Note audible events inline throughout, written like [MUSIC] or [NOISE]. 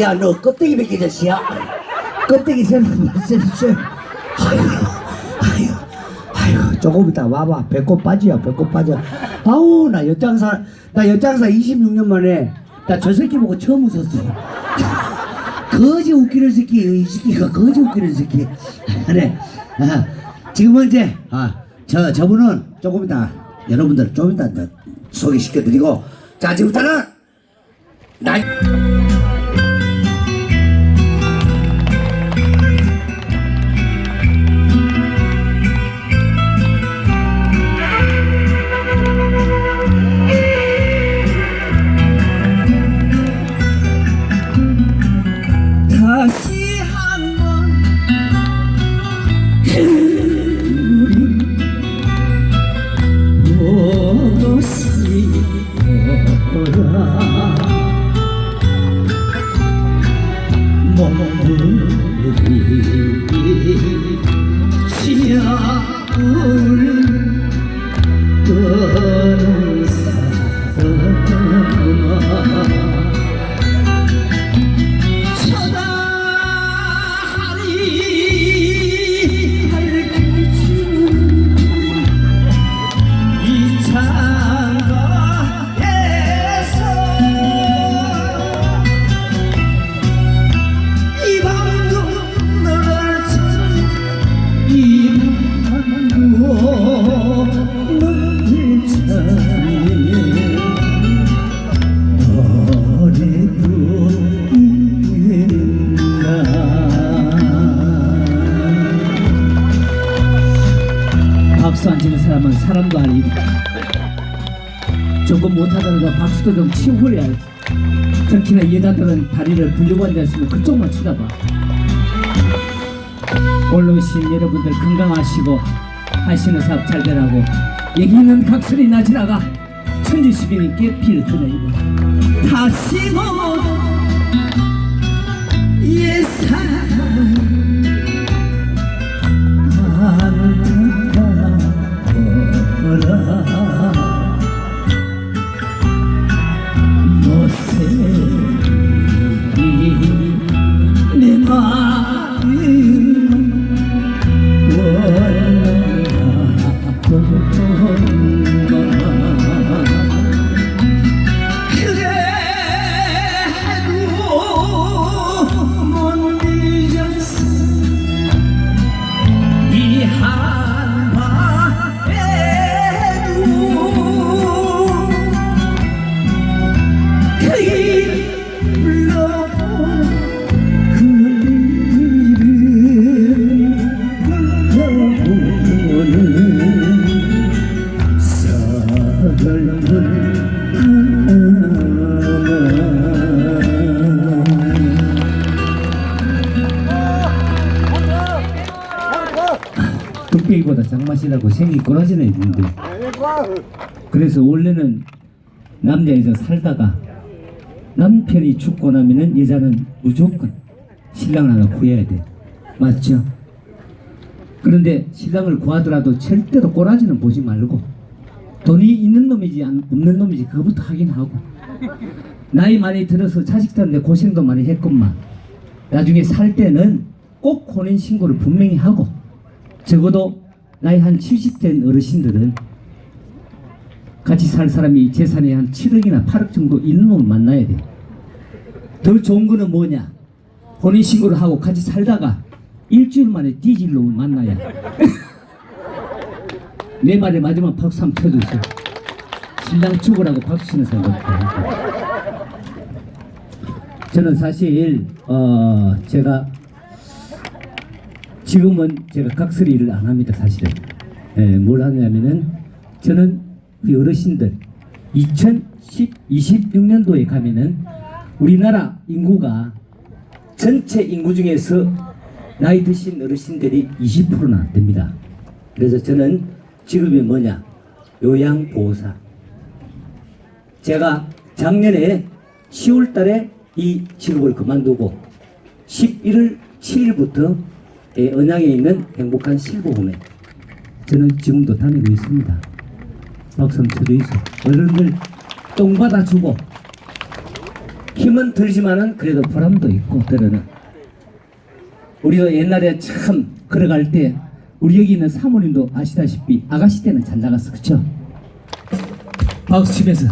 야, 너 껍데기 벗기 자식이야. 껍데기 세는 세는 아유, 아유, 조금 이따 와봐. 배꼽 빠지야, 배꼽 빠져. 아우, 나 엿장사, 나 엿장사 26년 만에 나 저 새끼 보고 처음 웃었어. 거지 웃기는 새끼, 이 새끼가 거지 웃기는 새끼. 그래. 아, 지금은 이제, 아, 저, 저분은 조금 이따, 여러분들 좀 이따 소개시켜드리고, 자, 지금부터는, 나, 불리고 앉아있으면 그쪽만 쳐다봐. 올라오신 여러분들 건강하시고 하시는 사업 잘 되라고 얘기는 각설이 나지라가 천지시민님께 피를 드려입니다. 다시 모 꼬라지나 있는데 그래서 원래는 남자에서 살다가 남편이 죽고 나면은 여자는 무조건 신랑을 하나 구해야 돼. 맞죠? 그런데 신랑을 구하더라도 절대로 꼬라지는 보지 말고 돈이 있는 놈이지 안- 없는 놈이지 그거부터 확인하고. 나이 많이 들어서 자식 사는데 고생도 많이 했건만 나중에 살 때는 꼭 혼인 신고를 분명히 하고 적어도 나이 한 70된 어르신들은 같이 살 사람이 재산이 한 7억이나 8억 정도 있는 놈을 만나야 돼. 더 좋은 거는 뭐냐? 혼인신고를 하고 같이 살다가 일주일 만에 뒤질 놈을 만나야. [LAUGHS] 내 말에 마지막 박수 한번 쳐주세요. 신랑 죽으라고 박수 치는 사람. 저는 사실 어 제가 지금은 제가 각설이 일을 안 합니다 사실은. 예, 뭘 하냐면은 저는 우리 어르신들 2026년도에 가면은 우리나라 인구가 전체 인구 중에서 나이 드신 어르신들이 20%나 됩니다. 그래서 저는 직업이 뭐냐? 요양보호사. 제가 작년에 10월 달에 이 직업을 그만두고 11월 7일부터 언양에 있는 행복한 실버홈에 저는 지금도 다니고 있습니다. 박수 쳐주이소. 어른들 똥 받아주고 힘은 들지만은 그래도 보람도 있고 들어는 우리도 옛날에 참 걸어갈 때 우리 여기 있는 사모님도 아시다시피 아가씨 때는 잘 나갔어 그쵸? 박수 치면서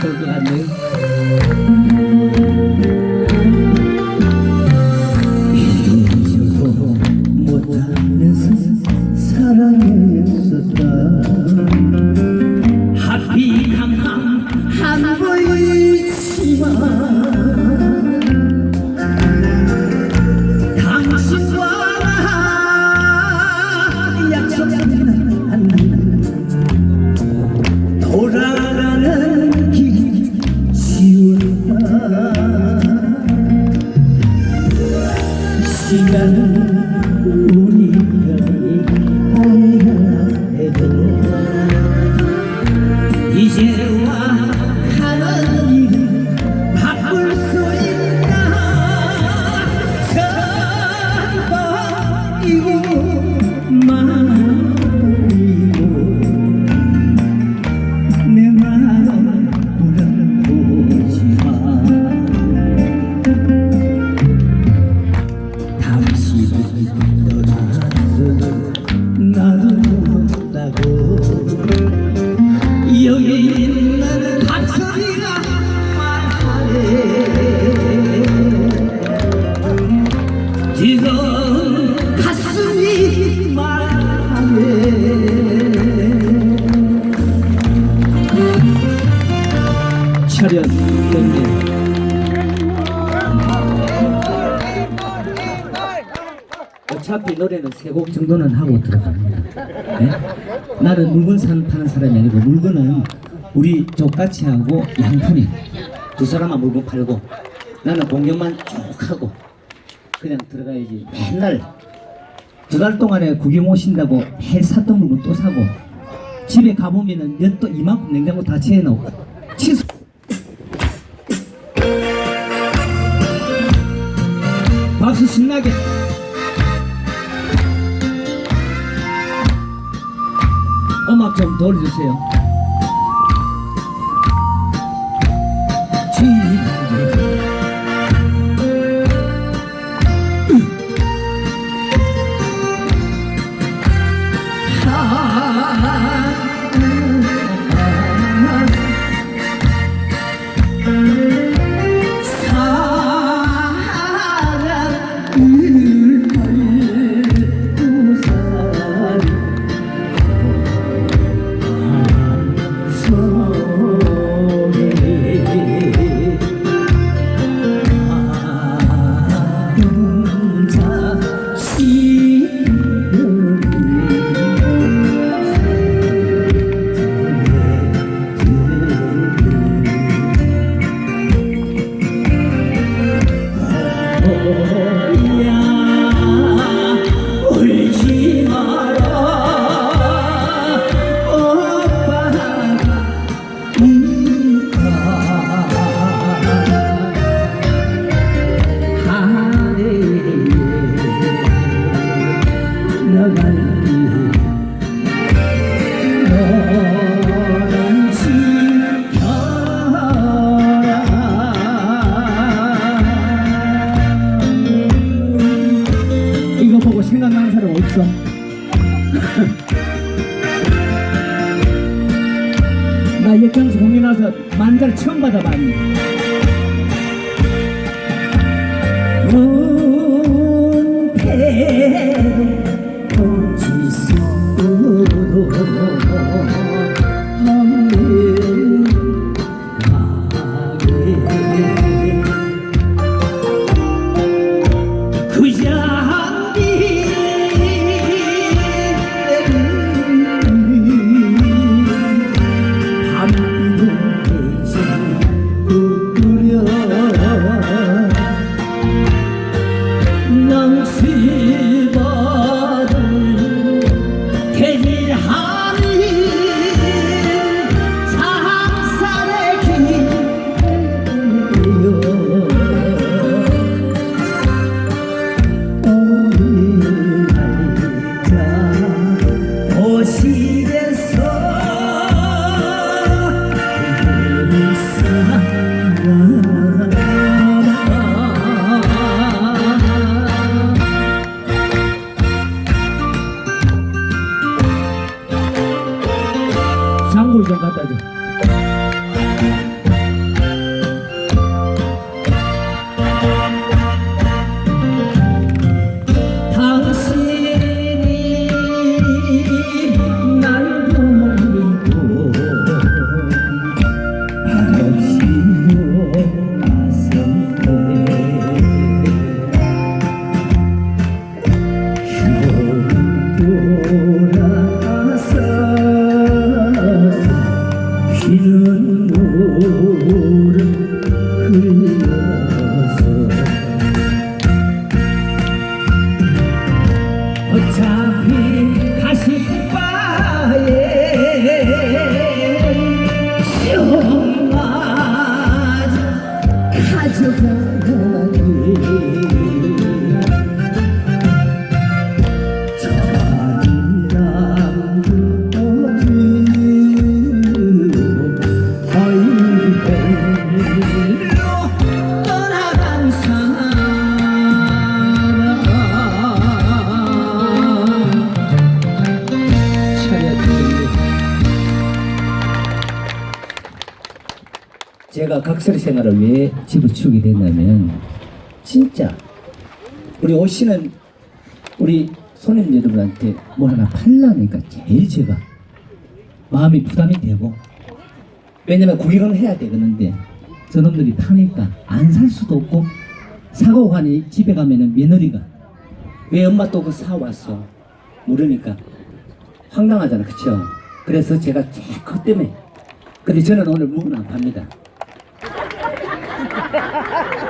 번씩 노래는 세 곡 정도는 하고 들어갑니다. 네? 나는 물건 산 파는 사람이 아니고 물건은 우리 족같이 하고 양푼이 두 사람만 물건 팔고 나는 공연만 쭉 하고 그냥 들어가야지 맨날 두 달 동안에 구경 오신다고 매일 샀던 물건 또 사고 집에 가보면은 몇도 이만큼 냉장고 다 채워놓고 치수 박수 신나게 음악 좀 돌려주세요. 생활을 왜 집어치우게 됐냐면 진짜 우리 오시는 우리 손님 여러분한테 뭘 하나 팔라니까 제일 제가 마음이 부담이 되고 왜냐면 구경은 해야 되는데 저놈들이 파니까 안 살 수도 없고 사고 하니 집에 가면은 며느리가 왜 엄마 또 그 사왔어? 모르니까 황당하잖아. 그쵸? 그래서 제가 제일 그 때문에. 근데 저는 오늘 묵은 안 팝니다 Thank [LAUGHS] you.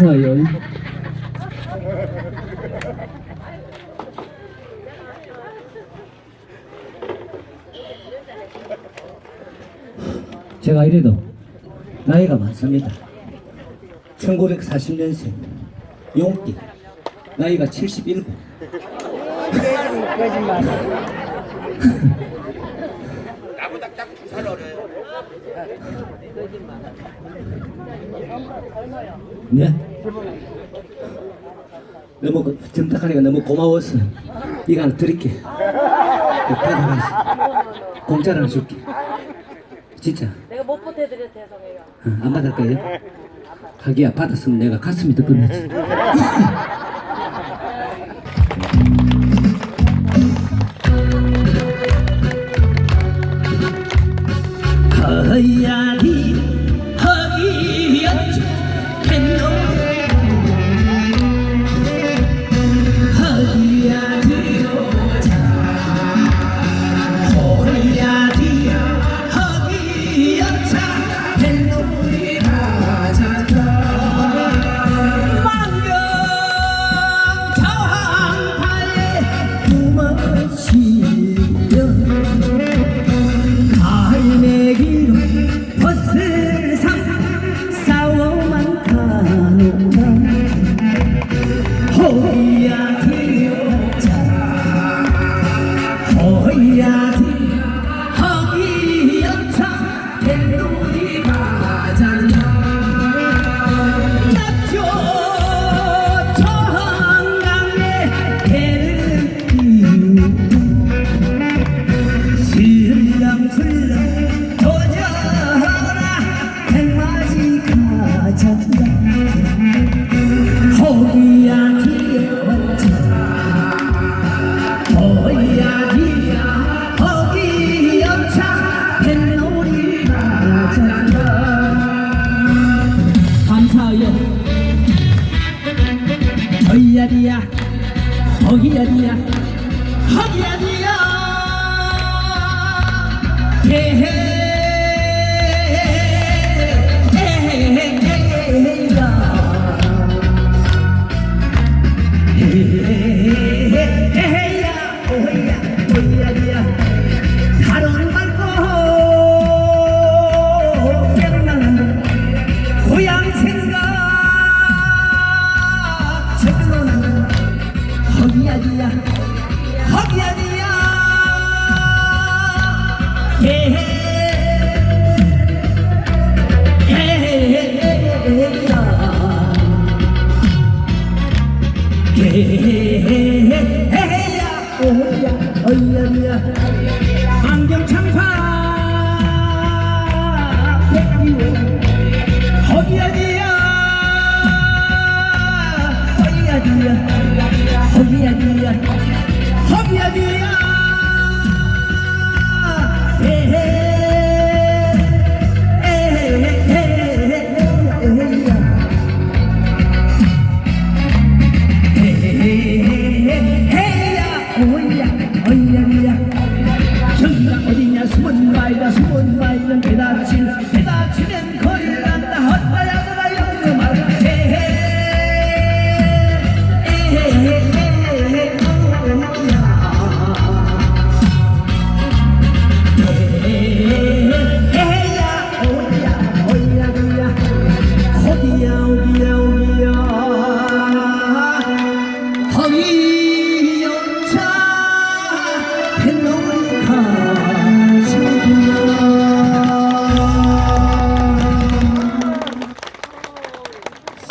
사해요. 제가 이래도 나이가 많습니다. 1940년생 용띠 나이가 77 네. 너무 그- 정탁하니까 너무 고마웠어. 이거 하나 드릴게. 받아가지. 공짜로 줄게. 진짜. 내가 못 보태드려 죄송해요. 어, 안 받을 거예요? 하기야 받았으면 내가 가슴이 뜨끈하지. 허야 [LAUGHS] 허이야디야 허이야디야 허이야디야. 대해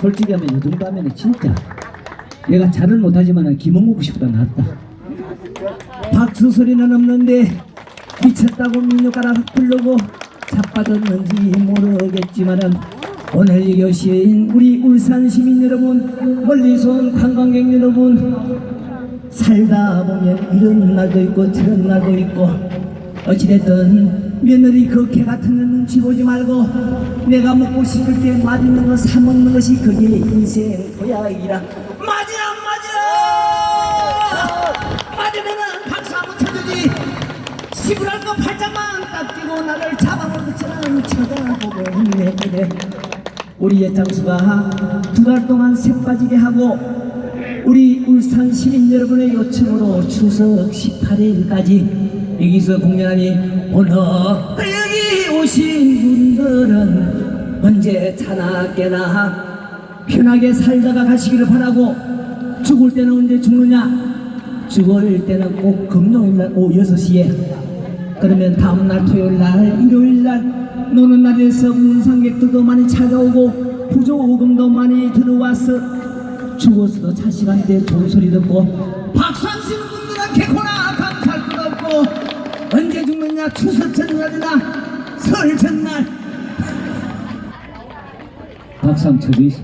솔직히 하면 이 정도 하면 진짜 내가 잘은 못하지만 김원국 씨보다 낫다. 박수 소리는 없는데 미쳤다고 민요가락 부르고 자빠졌는지 모르겠지만은 오늘 이 오신 우리 울산 시민 여러분 멀리서 온 관광객 여러분 살다 보면 이런 날도 있고 저런 날도 있고 어찌됐든 며느리 그 개 같은 거 눈치 보지 말고 내가 먹고 싶을 때 맛있는 거 사 먹는 것이 그게 인생 도약이라. 맞아 안 맞아 맞으면은 박수 한번 쳐주지. 시부랄 거 팔짱만 딱 끼고 나를 잡아먹은 것처럼 쳐다보고 있네 우리 예장수가 두 달 동안 새 빠지게 하고 우리 울산 시민 여러분의 요청으로 추석 18일까지 여기서 공연하니 오늘 여기 오신 분들은 언제 자나 깨나 편하게 살다가 가시기를 바라고 죽을 때는 언제 죽느냐? 죽을 때는 꼭 금요일날 오후 6시에. 그러면 다음날 토요일날 일요일날 노는 날에서 문상객들도 많이 찾아오고 부조금도 많이 들어와서 죽어서도 자식한테 좋은 소리 듣고 박수 안 치는 분들은 개코나 감사할 것 없고 언제 죽느냐? 추석 전날이나 설 전날. 박수 한번 쳐주이소